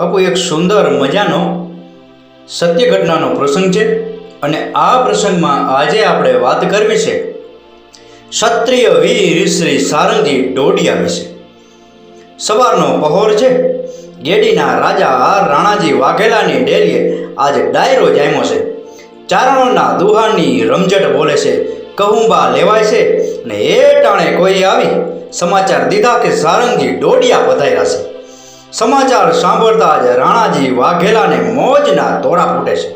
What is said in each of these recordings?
બાપુ, એક સુંદર મજાનો સત્ય ઘટનાનો પ્રસંગ છે અને આ પ્રસંગમાં આજે આપણે વાત કરવી છે ક્ષત્રિય વીર શ્રી સારંગી ડોડિયા વિશે. સવારનો પહોર છે. ગેડીના રાજા રાણાજી વાઘેલાની ડેલીએ આજે ડાયરો જામ્યો છે. ચારણોના દુહાની રમઝટ બોલે છે, કહુંબા લેવાય છે. ને એ ટાણે કોઈ આવી સમાચાર દીધા કે સારંગી ડોડિયા પધાર્યા છે. સમાચાર સાંભળતા જ રાણાજી વાઘેલાને મોજના તોડા ફૂટે છે.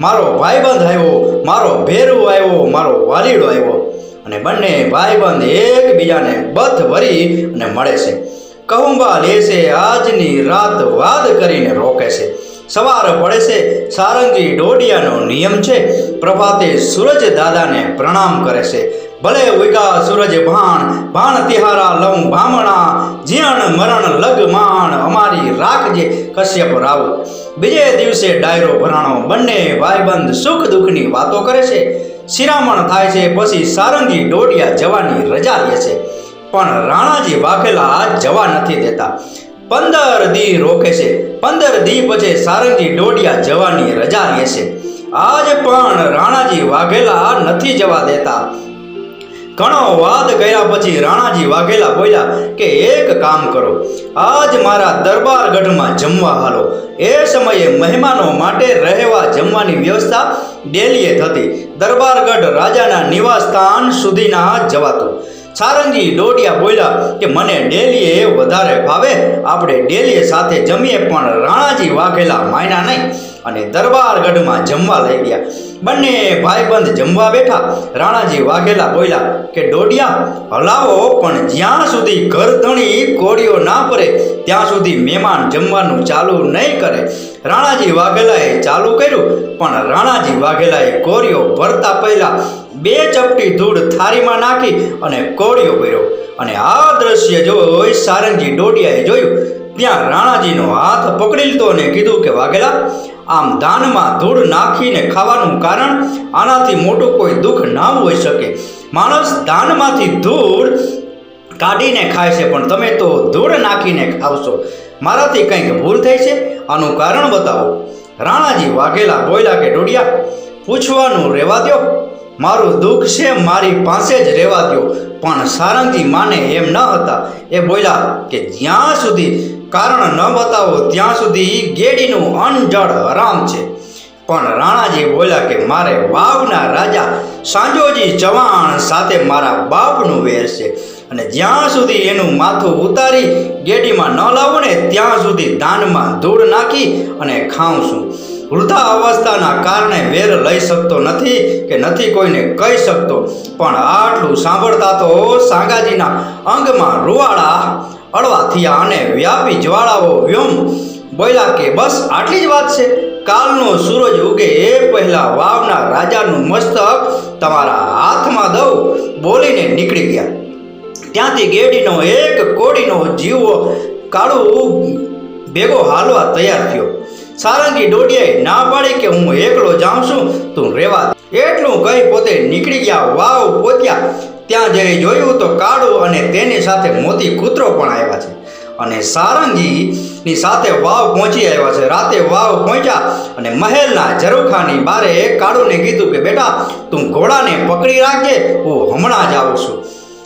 મારો ભાઈબંધ આવ્યો, મારો ભેરુ આવ્યો, મારો વાલીડો આવ્યો અને બંને ભાઈબંધ એકબીજાને બથ ભરી અને મળે છે. કહુંબા લેશે આજની રાત વાદ કરીને રોકે છે. સવાર પડે છે, સારંગી ડોડિયાનો નિયમ છે. પ્રભાતે સૂરજ દાદાને પ્રણામ કરે છે. ભલે ઉગા સૂરજ ભાણ ભાણ તિહારા લઉં ભામણા, જીણ મરણ લગ માણ, અમારી રાખજે કશ્યપ રાવ. બીજે દિવસે ડાયરો ભરાણો, બંને ભાઈબંધ સુખ દુઃખની વાતો કરે છે. શિરામણ થાય છે, પછી સારંગી ડોડિયા જવાની રજા લે છે. પણ રાણાજી વાઘેલા જવા નથી દેતા. પંદર દી રોકે છે, પંદર દી પછી સારંગી ડોડિયા જવાની રજા લે છે. આજ પણ રાણાજી વાઘેલા નથી જવા દેતા. ઘણો વાદ કર્યા પછી રાણાજી વાઘેલા બોલ્યા કે એક કામ કરો, આજ મારા દરબારગઢમાં જમવા હાલો. એ સમયે મહેમાનો માટે રહેવા જમવાની વ્યવસ્થા ડેલીએ થતી. દરબારગઢ રાજાના નિવાસ સ્થાન સુધીના જવાતું. સારંગી ડોડિયા બોલ્યા કે મને ડેલીએ વધારે ભાવે, આપણે ડેલીએ સાથે જમીએ પણ રાણાજી વાઘેલા માયના નહીં. અને દરબારગઢમાં જમવા લઈ ગયા. બંને ભાઈબંધ જમવા બેઠા. રાણાજી વાઘેલા બોલ્યા કે, ડોડિયા, હલાવો, પણ જ્યાં સુધી ઘરધણી કોળીઓ ના પડે ત્યાં સુધી મહેમાન જમવાનું ચાલુ નહીં કરે. રાણાજી વાઘેલાએ ચાલુ કર્યું, પણ રાણાજી વાઘેલાએ કોળીઓ ભરતા પહેલાં બે ચપટી ધૂળ થાળીમાં નાખી અને કોળીઓ ભર્યો. અને આ દ્રશ્ય જોઈ સારંગજી ડોડિયાએ જોયું. ત્યાં રાણાજીનો હાથ પકડી લીધો અને કીધું કે, વાઘેલા આમ દાનમાં ધૂળ નાખીને ખાવાનું કારણ આનાથી મોટું કોઈ દુઃખ ના હોઈ શકે. માણસ દાનમાંથી ધૂળ કાઢીને ખાય છે, પણ તમે તો ધૂળ નાખીને ખાવશો. મારાથી કંઈક ભૂલ થઈ છે? આનું કારણ બતાવો. રાણાજી વાઘેલા બોયલા કે ડોડિયા, પૂછવાનું રહેવા દ્યો. મારું દુઃખ છે, મારી પાસે જ રહેવા દ્યો. પણ સારંગી માને એમ ન હતા. એ બોલ્યા કે જ્યાં સુધી કારણ ન બતાવો, ત્યાં સુધી ગેડીનું અનજળ હરામ છે. પણ રાણાજી બોલ્યા કે, મારે વાવના રાજા સાંજોજી ચવાણ સાથે મારા બાપનું વેર છે. અને જ્યાં સુધી એનું માથું ઉતારી ગેડીમાં ન લાવું ને, ત્યાં સુધી દાનમાં ધૂળ નાખી અને ખાઉં છું. વૃદ્ધા અવસ્થાના કારણે વેર લઈ શકતો નથી કે નથી કોઈને કહી શકતો. પણ આટલું સાંભળતા તો સાંગાજીના અંગમાં રૂવાડા અળવા થયા અને વ્યાપી જ્વાળાઓ વ્યોમ. બોલ્યા કે, બસ આટલી જ વાત છે. કાલનો સૂરજ ઉગે એ પહેલા વાવના રાજાનું મસ્તક તમારા હાથમાં દઉં. બોલીને નીકળી ગયા. ત્યાંથી ગેડીનો એક કોડીનો જીવો કાળું ભેગો હાલવા તૈયાર થયો. સારંગી ડોડિયાએ ના પાડી કે હું એકલો જાઉં છું? તું રેવા એટલું કહી પોતે નીકળી ગયા, વાવ પહોંચ્યા ત્યાં જઈ જોયું તો કાળું અને તેની સાથે મોતી કૂતરો પણ આવ્યા છે. અને સારંગીની સાથે વાવ પહોંચી આવ્યા છે. રાતે વાવ પહોંચ્યા અને મહેલના ઝરૂખાની બારે કાળુને કીધું કે, બેટા, તું ઘોડાને પકડી રાખજે, હું હમણાં જ આવું છું.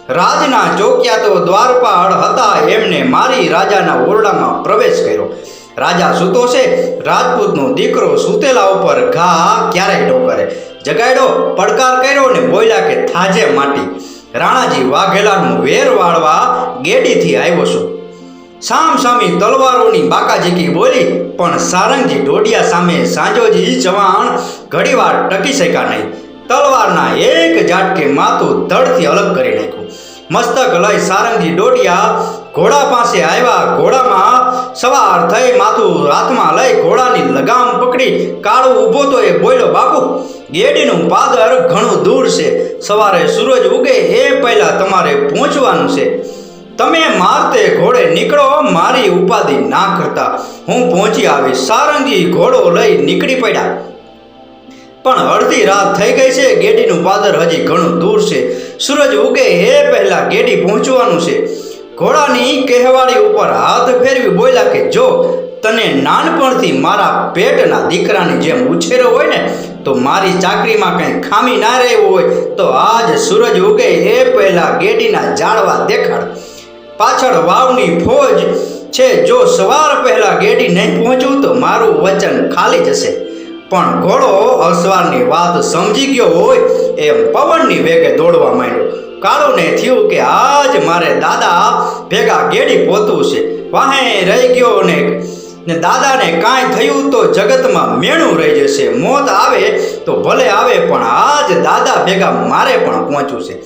રાજના ચોકિયા તો દ્વારપાળ હતા એમને મારી રાજાના ઓરડામાં પ્રવેશ કર્યો. રાજા સૂતો છે રાજપૂતનો દીકરો સૂતેલા ઉપર ઘા ક્યારે ડોકરે જગાડ્યો, પડકાર કર્યો ને બોલ્યા કે, થાજે માટી. રાણાજી વાઘેલાનું વેર વાળવા ગેડીથી આવ્યો છું. સામ સામી તલવારોની બાકાજીકી બોલી, પણ સારંગજી ઢોડિયા સામે સાંજોજી જવાન ઘડીવાર ટકી શક્યા નહીં. તલવારના એક ઝાટકે માથું ધડથી અલગ કરી મસ્તક લઈ સારંગી ડોડિયા ઘોડા પાસે આવ્યા. ઘોડામાં સવાર થઈ માથું હાથમાં લઈ ઘોડાની લગામ પકડી. કાળું ઊભો તો એ બોલ્યો, બાપુ, ગેડીનું પાદર ઘણું દૂર છે. સવારે સૂરજ ઉગે એ પહેલાં તમારે પહોંચવાનું છે. તમે મારતે ઘોડે નીકળો, મારી ઉપાધિ ના કરતા. હું પહોંચી આવીશ સારંગી ઘોડો લઈ નીકળી પડ્યા. પણ અડધી રાત થઈ ગઈ છે. ગેડીનું પાદર હજી ઘણું દૂર છે. સૂરજ ઉગે એ પહેલા ગેડી પહોંચવાનું છે. ઘોડાની કહેવાડી ઉપર હાથ ફેરવી બોલ્યા કે, જો તને નાનપણથી મારા પેટના દીકરાની જેમ ઉછેરો હોય ને, તો મારી ચાકરીમાં કંઈ ખામી ના રહેવું હોય, તો આજ સૂરજ ઉગે એ પહેલાં ગેડીના ઝાડવા દેખાડ. પાછળ વાવની ફોજ છે. જો સવાર પહેલાં ગેડી નહીં પહોંચું, તો મારું વચન ખાલી જશે. પણ ઘોડો અસવારની વાત સમજી ગયો હોય એમ પવનની વેગે દોડવા માંડ્યો. કાળુને થયું કે આજ મારે દાદા ભેગા ગેડી પોતું છે. વાહે રહી ગયો ને ને દાદાને કાંઈ થયું તો જગતમાં મેણું રહી જશે. મોત આવે તો ભલે આવે પણ આજ દાદા ભેગા મારે પણ પહોંચવું છે.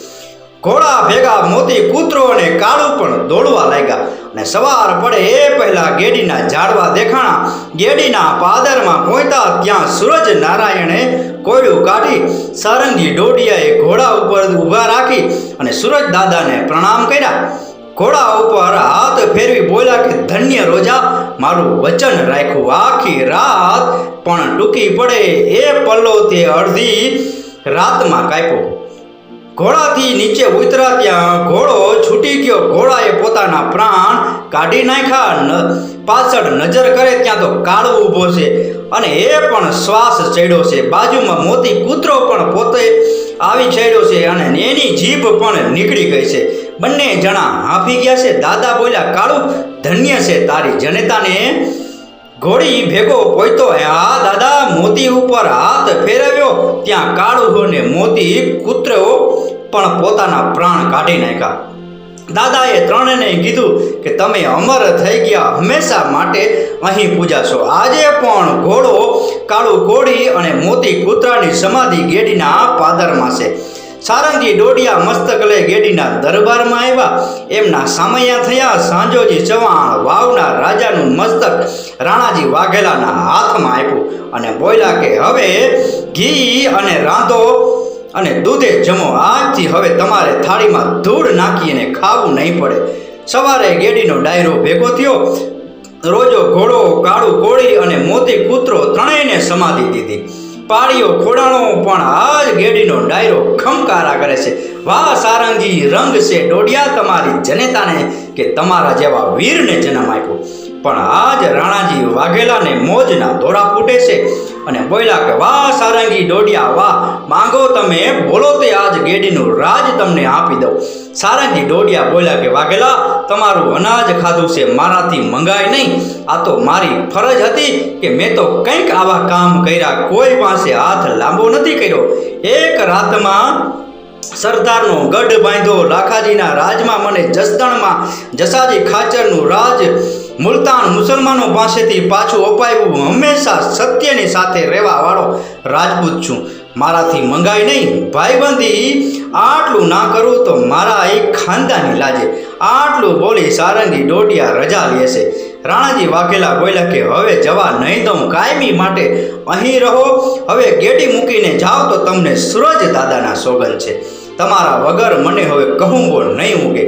ઘોડા ભેગા મોતી, કૂતરો અને કાળું પણ દોડવા લાગ્યા. અને સવાર પડે એ પહેલા ગેડીના ઝાડવા દેખાણા. ગેડીના પાદરમાં પહોંચતા ત્યાં સૂરજ નારાયણે કોયડું કાઢી, સારંગી ડોડિયાએ ઘોડા ઉપર ઊભા રાખી અને સૂરજ દાદાને પ્રણામ કર્યા. ઘોડા ઉપર હાથ ફેરવી બોલ્યા કે, ધન્ય રોજા, મારું વચન રાખ્યું આખી રાત, પણ ટૂંકી પડે એ પલ્લો તે અડધી રાતમાં કાપ્યો. ઘોડાથી નીચે ઉતરા ત્યાં ઘોડો છૂટી ગયો. ઘોડાએ પોતાના પ્રાણ કાઢી નાખ્યા. પાછળ નજર કરે ત્યાં તો કાળો ઊભો છે અને એ પણ શ્વાસ ચડ્યો છે. બાજુમાં મોતી કૂતરો પણ પોતે આવી ચડ્યો છે અને એની જીભ પણ નીકળી ગઈ છે. બંને જણા હાંફી ગયા છે. દાદા બોલ્યા, કાળું, ધન્ય છે તારી જનતાને. ઘોડી ભેગો પોઈતો આ દાદા મોતી ઉપર હાથ ફેરવ્યો. ત્યાં કાળું ને મોતી કૂતરો પણ પોતાના પ્રાણ કાઢી નાખ્યા. દાદાએ ત્રણેને કીધું કે તમે અમર થઈ ગયા, હંમેશા માટે અહીં પૂજાશો આજે પણ ઘોડો, કાળું ઘોડી અને મોતી કૂતરાની સમાધિ ગેડીના પાદરમાં છે. સારંગી ડોડિયા મસ્તકલે ગેડીના દરબારમાં આવ્યા. એમના સામૈયા થયા. સાંજોજી ચવાણ વાવના રાજાનું મસ્તક રાણાજી વાઘેલાના હાથમાં આપ્યું અને બોલ્યા કે હવે ઘી અને રાંધો અને દૂધે જમો. આજથી હવે તમારે થાળીમાં ધૂળ નાખીને ખાવું નહીં પડે. સવારે ગેડીનો ડાયરો ભેગો થયો. રોજો ઘોડો, કાળું કોળી અને મોતી કૂતરો ત્રણેયને સમાધિ દીધી. પાળીઓ ખોડાણો, પણ આજ ગેડીનો ડાયરો ખમકારા કરે છે. વાહ, સારંગી, રંગ છે ડોડિયા તમારી જનેતાને કે તમારા જેવા વીરને જન્મ આપ્યો. પણ આજ રાણાજી વાઘેલાને મોજના દોરા ફૂટે છે અને બોલ્યા કે, વાહ, સારંગી ડોડિયા, વાહ, માંગો તમે. બોલો તે આજ ગેડીનું રાજ તમને આપી દઉં. સારંગી ડોડિયા બોલ્યા કે, વાઘેલા, તમારું અનાજ ખાધું છે, મારાથી મંગાય નહીં. આ તો મારી ફરજ હતી કે મેં તો કંઈક આવા કામ કર્યા. કોઈ પાસે હાથ લાંબો નથી કર્યો. એક રાતમાં સરદારનો ગઢ બાંધ્યો લાખાજીના રાજમાં મને જસદણમાં જસાજી ખાચરનું રાજ મુલતાન મુસલમાનો પાસેથી પાછું અપાયું. હંમેશા સત્યની સાથે રહેવા વાળો રાજપૂત છું. મારાથી મંગાય નહીં. ભાઈબંધી, આટલું ના કરું તો મારા એક ખાનદાની લાજે. આટલું બોલી સારંગી ડોડિયા રજા લે છે રાણાજી વાઘેલા બોલ્યા કે, હવે જવા નહીં દઉં, કાયમી માટે અહીં રહો. હવે ગેડી મૂકીને જાઓ તો તમને સૂરજ દાદાના સોગન છે. તમારા વગર મને હવે કહુંગો નહીં ઉગે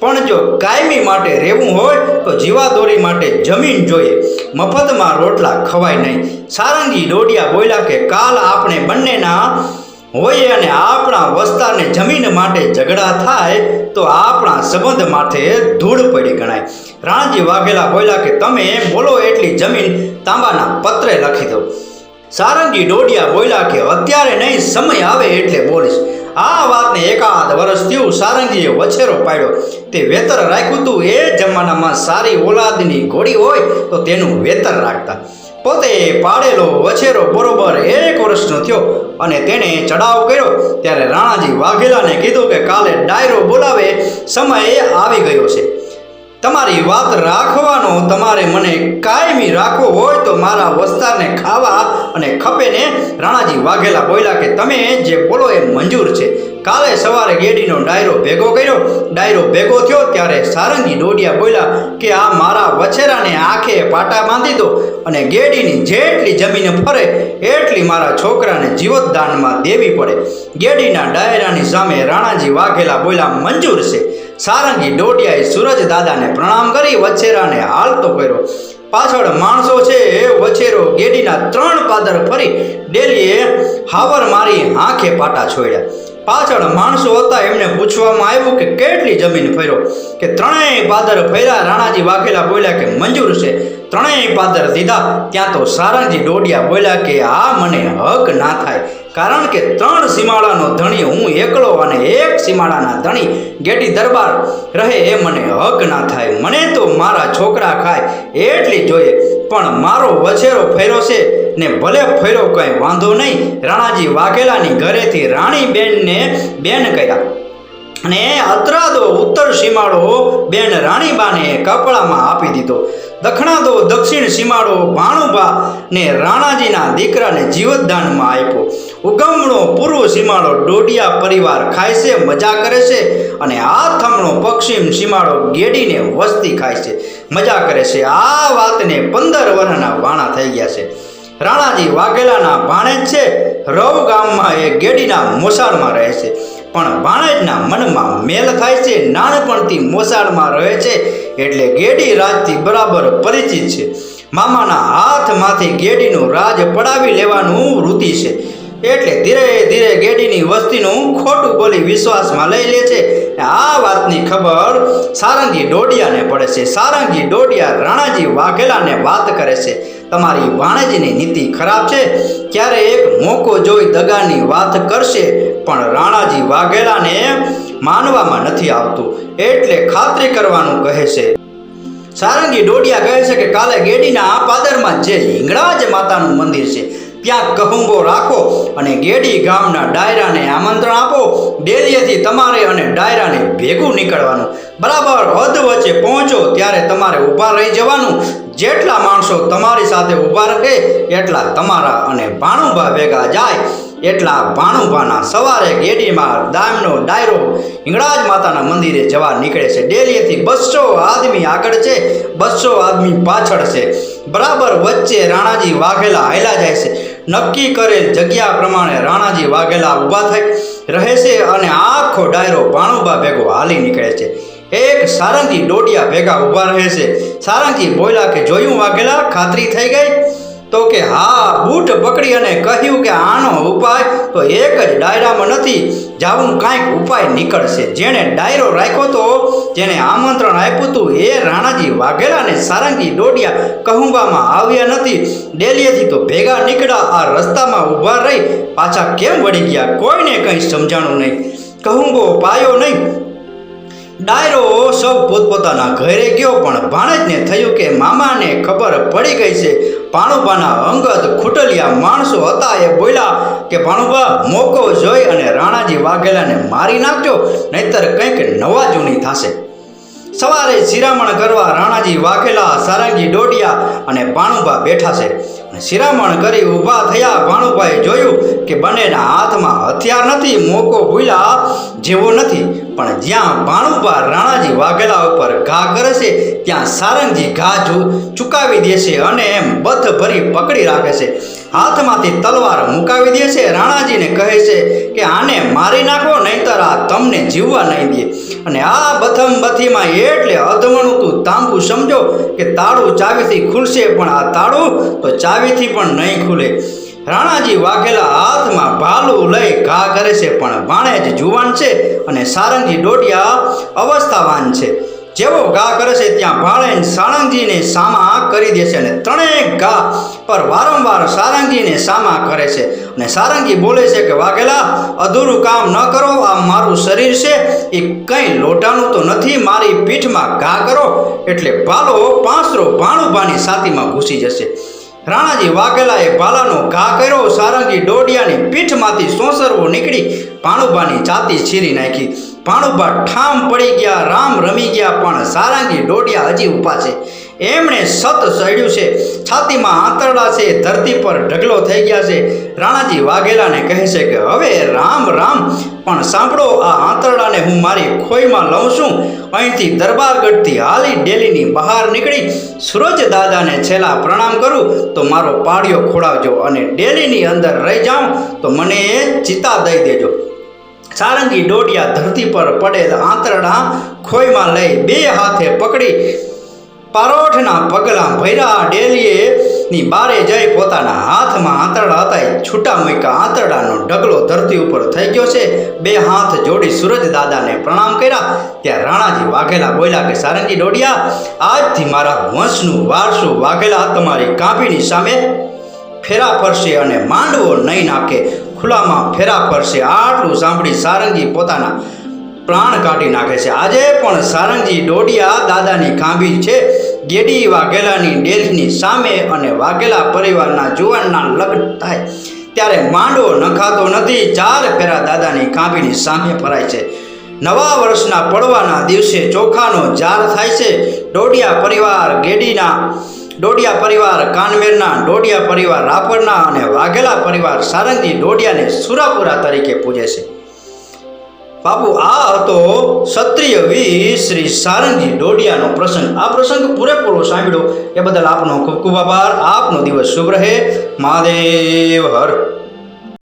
પણ જો કાયમી માટે રહેવું હોય, તો જીવાદોરી માટે જમીન જોઈએ. મફતમાં રોટલા ખવાય નહીં. સારંગી ડોડિયા બોલ્યા કે, કાલ આપણે બંનેના હોય અને આપણા વસ્તારને જમીન માટે ઝઘડા થાય, તો આપણા સંબંધ માટે ધૂળ પડી ગણાય. રાણજી વાઘેલા બોલ્યા કે, તમે બોલો એટલી જમીન તાંબાના પત્રે લખી દો. સારંગી ડોડિયા બોલ્યા કે, અત્યારે નહીં, સમય આવે એટલે બોલીશ. આ વાતને એકાદ વર્ષ થયું, સારંગીએ વછેરો પાડ્યો. તે વેતર રાખ્યું હતું એ જમાનામાં સારી ઓલાદની ઘોડી હોય, તો તેનું વેતર રાખતા. પોતે પાડેલો વછેરો બરોબર એક વર્ષનો થયો અને તેણે ચડાવ કર્યો. ત્યારે રાણાજી વાઘેલાને કીધું કે કાલે ડાયરો બોલાવે, સમય આવી ગયો છે. તમારી વાત રાખવાનો તમારે મને કાયમી રાખવો હોય તો મારા વસ્તારને ખાવા અને ખપેને રાણાજી વાઘેલા બોલ્યા કે તમે જે બોલો એ મંજૂર છે. કાલે સવારે ગેડીનો ડાયરો ભેગો કર્યો. ડાયરો ભેગો થયો ત્યારે સારંગી ડોડિયા બોલ્યા કે આ મારા વછેરાને આંખે પાટા બાંધી દો અને ગેડીની જેટલી જમીન ફરે એટલી મારા છોકરાને જીવતદાનમાં દેવી પડે. ગેડીના ડાયરાની સામે રાણાજી વાઘેલા બોલ્યા, મંજૂર છે. સારંગી, ડોડિયાએ સૂરજ દાદાને પ્રણામ કરી, વછેરાને હાલતો કર્યો. પાછળ માણસો છે, વછેરો ગેડીના ત્રણ પાદર ફરી ડેલીએ હાવર મારી આંખે પાટા છોડ્યા. પાછળ માણસો હતા, એમને પૂછવામાં આવ્યું કે કેટલી જમીન ફર્યો? કે ત્રણેય પાદર ફર્યા, રાણાજી વાઘેલા બોલ્યા કે મંજૂર છે. ત્રણેય પાદર દીધા, ત્યાં તો સારંગજી ડોડિયા બોલ્યા કે આ મને હક ના થાય. કારણ કે ત્રણ સીમાડાનો ધણી હું એકલો અને એક સીમાડાના ધણી ગેટી દરબાર રહે એ મને હક ના થાય. મને તો મારા છોકરા ખાય એટલી જોઈએ. પણ મારો વછેરો ફેરો છે ને ભલે ફેરો કંઈ વાંધો નહીં. રાણાજી વાઘેલાની ઘરેથી રાણી બેનને બેન કર્યા અને અત્રાદો ઉત્તર સીમાડો બેન રાણીબાને કપડામાં આપી દીધો. દખણાદો દક્ષિણ સીમાડો ભાણુબા ને રાણાજીના દીકરાને જીવતદાનમાં આપ્યો. ઉગમણો પૂર્વ સીમાડો ડોડિયા પરિવાર ખાય છે, મજા કરે છે અને આ થમણો પશ્ચિમ સીમાડો ગેડીને વસ્તી ખાય છે. મજા કરે છે. આ વાતને પંદર વર્ષના વાણા થઈ ગયા છે. રાણાજી વાઘેલાના ભાણે જ છે. રવ ગામમાં એ ગેડીના મોસાળમાં રહે છે. પણ ભાણેજના મનમાં મેલ થાય છે, નાનપણથી મોસાળમાં રહે છે, એટલે ગેડી રાજથી બરાબર પરિચિત છે. મામાના હાથમાંથી ગેડીનું રાજ પડાવી લેવાનું વૃત્તિ છે. એટલે ધીરે ધીરે ગેડીની વસ્તીનું ખોટું બોલી વિશ્વાસમાં લઈ લે છે. આ વાતની ખબર સારંગી ડોડિયાને પડે છે. સારંગી ડોડિયા રાણાજી વાઘેલાને વાત કરે છે. તમારી ભાણેજીની નીતિ ખરાબ છે. ક્યારે એક મોકો જોઈ દગાની વાત કરશે પણ રાણાજી વાઘેલાને માનવામાં નથી આવતું, એટલે ખાતરી કરવાનું કહે છે. સારંગી ડોડિયા કહે છે કે કાલે ગેડીના પાદરમાં જે હિંગળાજ માતાનું મંદિર છે, ત્યાં કહુંબો રાખો અને ગેડી ગામના ડાયરાને આમંત્રણ આપો, ડેલીએથી તમારે અને ડાયરાને ભેગું નીકળવાનું. બરાબર હદ વચ્ચે પહોંચો ત્યારે તમારે ઊભા રહી જવાનું જેટલા માણસો તમારી સાથે ઊભા રહે, એટલા તમારા અને ભાણુભા ભેગા જાય, એટલા ભાણુભાના સવારે ગેડીમાં દામનો ડાયરો હિંગળાજ માતાના મંદિરે જવા નીકળે છે. ડેલીએથી બસો આદમી આગળ છે, બસો આદમી પાછળ છે. બરાબર વચ્ચે રાણાજી વાઘેલા હાયલા જાય છે. નક્કી કરેલ જગ્યા પ્રમાણે રાણાજી વાઘેલા ઊભા થઈ રહે છે અને આખો ડાયરો ભાણુભા ભેગો હાલી નીકળે છે. એક સારંગી ડોડિયા ભેગા ઊભા રહે છે. સારંગી બોલ્યા કે, જોયું વાઘેલા, ખાતરી થઈ ગઈ? તો કે, હા, બૂટ પકડી અને કહ્યું કે, આનો ઉપાય તો એક જ ડાયરામાં નથી. જાવું કાંઈક ઉપાય નીકળશે. જેણે ડાયરો રાખ્યો તો જેને આમંત્રણ આપ્યું હતું એ રાણાજી વાઘેલાને સારંગી ડોડિયા કહુંબામાં આવ્યા નથી. ડેલીએથી તો ભેગા નીકળ્યા, આ રસ્તામાં ઊભા રહી, પાછા કેમ વળી ગયા? કોઈને કંઈ સમજાણું નહીં. કહુંબો, પાયો નહીં. ડાયરો સૌ પોતપોતાના ઘરે ગયો, પણ ભાણેજને થયું કે મામાને ખબર પડી ગઈ છે. ભાણુભાના અંગત ખૂટલિયા માણસો હતા એ બોલ્યા કે, ભાણુભા, મોકો જોઈ અને રાણાજી વાઘેલાને મારી નાખજો, નહીતર કંઈક નવા જૂની થશે. સવારે શિરામણ કરવા રાણાજી વાઘેલા, સારંગી ડોડિયા અને ભાણુભા બેઠા છે. શિરામણ કરી ઊભા થયા ભાણુભાઈ જોયું કે બંનેના હાથમાં હથિયાર નથી, મોકો ભૂલ્યા જેવો નથી. પણ જ્યાં ભાણુભા રાણાજી વાઘેલા ઉપર ઘા કરે છે, ત્યાં સારંગજી ઘા ચુકાવી દે છે અને એમ બથ ભરી પકડી રાખે છે. હાથમાંથી તલવાર મુકાવી દે છે. રાણાજીને કહે છે કે આને મારી નાખો, નહીંતર આ તમને જીવવા નહીં દે. અને આ બથમ બથીમાં એટલે અધમણું તું તાંબુ સમજો કે તાળું ચાવીથી ખુલશે, પણ આ તાળું તો ચાવીથી પણ નહીં ખુલે. રાણાજી વાઘેલા હાથમાં ભાલું લઈ ઘા કરે છે, પણ ભાણેજ જુવાન છે અને સારંગી ડોડિયા અવસ્થાવાન છે. જેવો ઘા કરે છે ત્યાં ભાળે સારંગજીને સામા કરી દે છે અને ત્રણેય ઘા પર વારંવાર સારંગીને સામા કરે છે. અને સારંગી બોલે છે કે વાઘેલા અધૂરું કામ ન કરો, આ મારું શરીર છે, એ કંઈ લોટાનું તો નથી, મારી પીઠમાં ઘા કરો. એટલે ભાલો પાંસરો ભાણુભાની સાતીમાં ઘૂસી જશે. રાણાજી વાઘેલાએ ભાલાનો ઘા કર્યો. સારંગી ડોડિયાની પીઠમાંથી સોસરવો નીકળી ભાણુભાની છાતી છીરી નાખી. ભાણુભા ઠામ પડી ગયા, રામ રમી ગયા, પણ સારંગી ડોડિયા હજી ઊભા છે. એમણે સત સડ્યું છે. છાતીમાં આંતરડા છે. ધરતી પર ઢગલો થઈ ગયા છે. રાણાજી વાઘેલાને કહે છે કે, હવે રામ રામ, પણ સાંભળો, આ આંતરડાને હું મારી ખોઈમાં લઉં છું. અહીંથી દરબારગઢથી હાલી ડેલીની બહાર નીકળી સૂરજ દાદાને છેલ્લા પ્રણામ કરું, તો મારો પાડિયો ખોડાવજો અને ડેલીની અંદર રહી જાઉં, તો મને ચિતા દઈ દેજો. સારંગી ડોડિયા ધરતી પર પડેલ આંતરડા ખોઈમાં લઈ બે હાથે પકડી પારોઠના પગલાં ભૈરા ડેલીએ ની બારે જઈ પોતાના હાથમાં આંતરડા હતા. છૂટા મૂક્યા આંતરડાનો ઢગલો ધરતી ઉપર થઈ ગયો છે. બે હાથ જોડી સૂરજ દાદાને પ્રણામ કર્યા. ત્યાં રાણાજી વાઘેલા બોલ્યા કે, સારંગી ડોડિયા, આજથી મારા વંશનું વારસું વાઘેલા તમારી કાપીની સામે ફેરા ફરશે અને માંડવો નહીં નાખે. ખુલ્લામાં ફેરા પડશે આટલું સાંભળી સારંગજી પોતાના પ્રાણ કાઢી નાખે છે. આજે પણ સારંગજી ડોડિયા દાદાની ખાંભી છે. ગેડી વાઘેલાની ડેલની સામે અને વાઘેલા પરિવારના જુવાનના લગ્ન થાય. ત્યારે માંડો નખાતો નથી. ચાર ફેરા દાદાની ખાંભીની સામે ફરાય છે. નવા વર્ષના પડવાના દિવસે ચોખાનો જાર થાય છે. ડોડિયા પરિવાર ગેડીના ડોડિયા પરિવાર કાનમેરના ડોડિયા પરિવાર, રાપરના અને વાઘેલા પરિવાર સારંગી ડોડિયાને સુરાપુરા તરીકે પૂજે છે. બાપુ, આ હતો ક્ષત્રિય વીર શ્રી સારંગી ડોડિયાનો પ્રસંગ. આ પ્રસંગ પૂરેપૂરો સાંભળ્યો. એ બદલ આપનો ખૂબ ખૂબ આભાર. આપનો દિવસ શુભ રહે. મહાદેવ હર.